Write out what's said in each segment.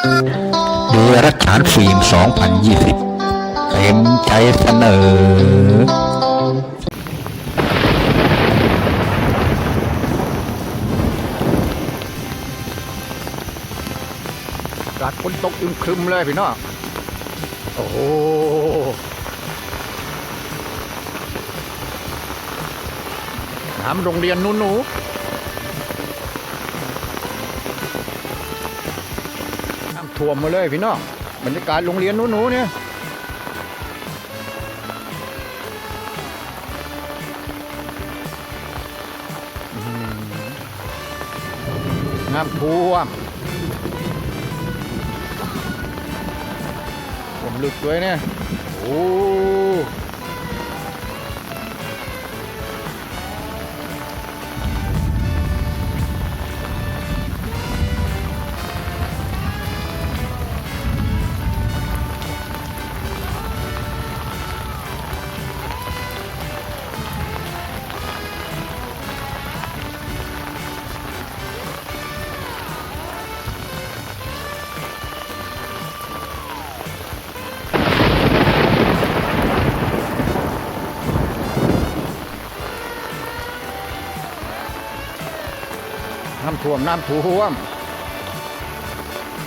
เดรัจฉานฟิล์ม 2020 เต็มใจเสนอกาดฝนตกอึมครึมเลยพี่น้องโอ้โหน้ำโรงเรียนนูหนู ท่วมมาเลยพี่น้องบรรยากาศโรงเรียนหนูหนูเนี่ยน้ำท่วมผมลึกด้วยเนี่ยโอ้ น้ำท่วมน้ำท่วม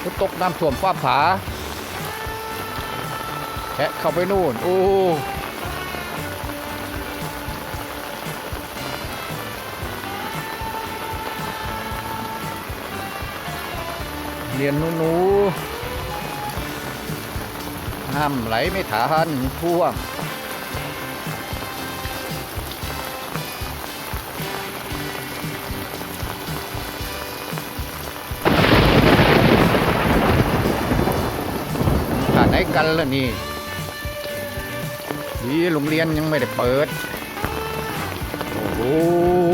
ฝนตกน้ำท่วมฟ้าผาแคะเข้าไปนู่นโอ้เรียนนูหนูน้ำไหลไม่ทันท่วม กันแล้วนี่ดีโรงเรียนยังไม่ได้เปิด โอ้โห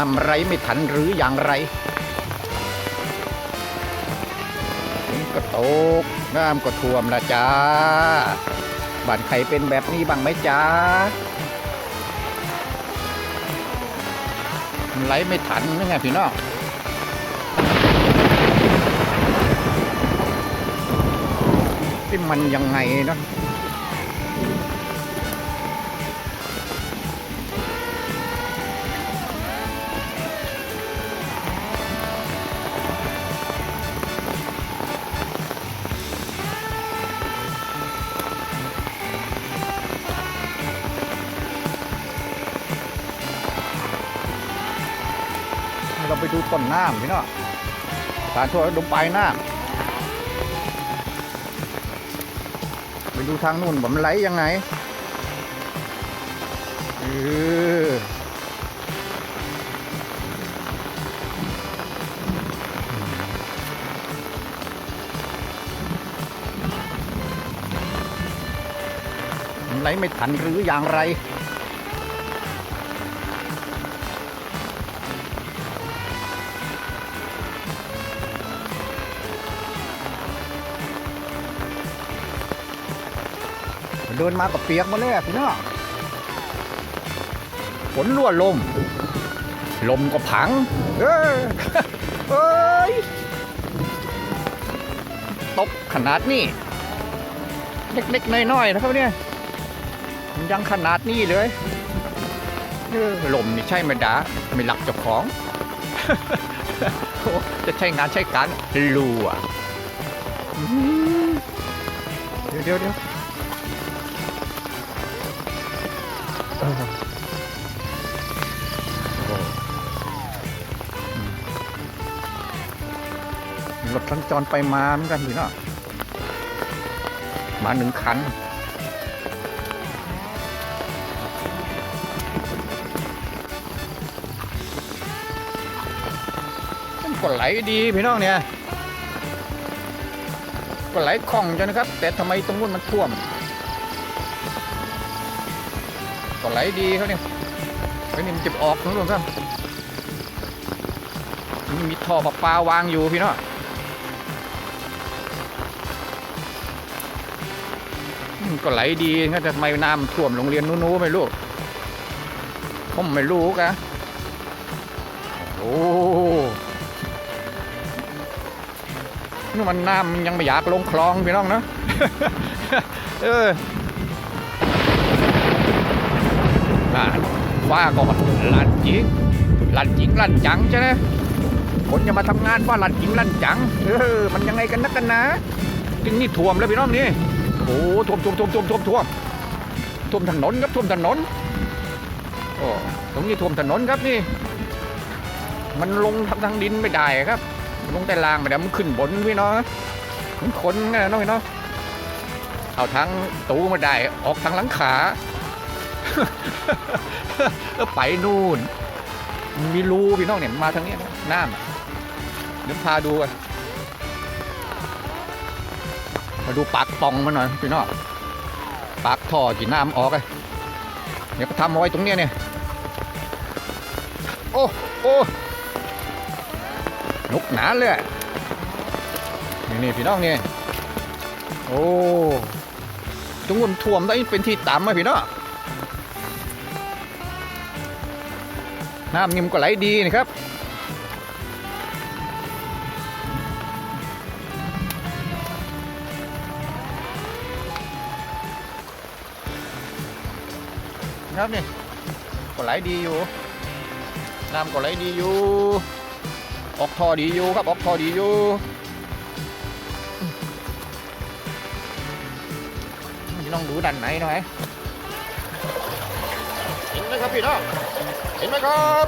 นำไรไม่ทันหรืออย่างไรฝนก็ตกน้ำก็ท่วมละจ้าบ้านใครเป็นแบบนี้บ้างไหมจ้าไหลไม่ทันนะไงพี่น้องที่มันยังไงเนาะ ไปดูต้นน้ำพี่เนาะสถานทั่วดมปลายน้ำไปดูทางนู่นว่ามันไหลยังไงเออไหลไม่ทันหรืออย่างไร เดินมากับเปียกมาเลยพี่น้องฝนรั่วลม ลมก็ผัง เออเอ้ยตกขนาดนี้ เล็กๆน้อยๆนะครับเนี่ยยังขนาดนี้เลยเออลมนี่ใช่ไหมดาไม่หลักเจ้าของ จะใช้งานใช้การรัวเดี๋ยวเดี๋ยวเดี๋ยว รถสัญจรไปมาเหมือนกันพี่เนาะมาหนึ่งคันมันก็ไหลดีพี่น้องเนี่ย ก็ไหลคล่องจังนะครับ แต่ทำไมตรงนู้นมันท่วม ก็ไหลดีเขาเนี่ยไอ้นี่มันจะออกทั้งรวมครับนี่มีท่อประปาวางอยู่พี่เนาะอืมก็ไหลดีก็จะไม่น้ำท่วมโรงเรียนนู้นๆไม่รู้ผมไม่รู้กะโอ้นี่มันน้ำยังไม่อยากลงคลองพี่น้องเนาะเออ น่าว่าก่อนลั่นจริงลั่นจริงลั่นจังใช่ไหมคนจะมาทำงานว่าลั่นจริงลั่นจัง เออ มันยังไงกันนักกันนะถึงนี่ท่วมแล้วพี่น้องนี่โอ้ท่วมท่วมท่วมท่วมท่วมท่วมท่วมถนนครับท่วมถนนโอ้ตรงนี้ท่วมถนนครับนี่ มันลงทางทางดินไม่ได้ครับ ลงแต่ล่างไม่ได้มันขึ้นบนพี่น้องมันคนไงน้องพี่น้องเอาทางตูมาได้ออกทางหลังขา แล้วไปนู่น มีรูพี่น้องเนี่ยมาทางนี้นะน้ำเดี๋ยวพาดูกันมาดูปากป่องมันหน่อยพี่น้องปากท่อที่น้ำออกเลยเดี๋ยวก็ทำเอาไว้ตรงเนี้ยเนี่ยโอ้โอ้นกหนาเลยนี่นี่พี่น้องนี่โอ้ตรงบนท่วมได้เป็นที่ต่ำไหมพี่น้อง น้ำนิ่มก็ไหลดีนะครับครับนี่ก็ไหลดีอยู่น้ำก็ไหลดีอยู่ ออกท่อดีอยู่ครับออกท่อดีอยู่น้องดูด้านไหนหน่อยเห็นไหมครับพี่น้อง เห็นไหมครับ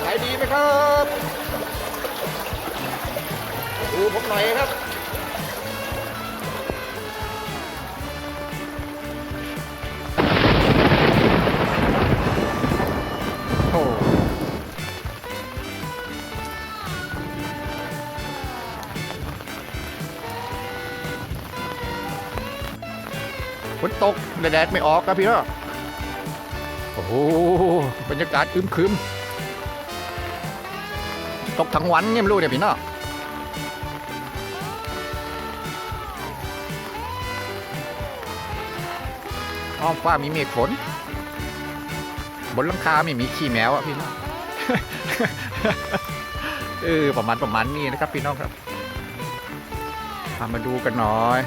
ไหลดีไหมครับดูผมหน่อยครับฝนตกแดดไม่ออกครับพี่เนาะ โอ้โหบรรยากาศครึมครึมๆตกทั้งวันเนี่ยไม่รู้เนี่ยพี่เนาะอ้อมฟ้ามีเมฆฝนบนหลังคาไม่มีขี้แมวอะพี่น้องเออประมาณประมาณนี้นะครับพี่น้องครับพามาดูกันหน่อย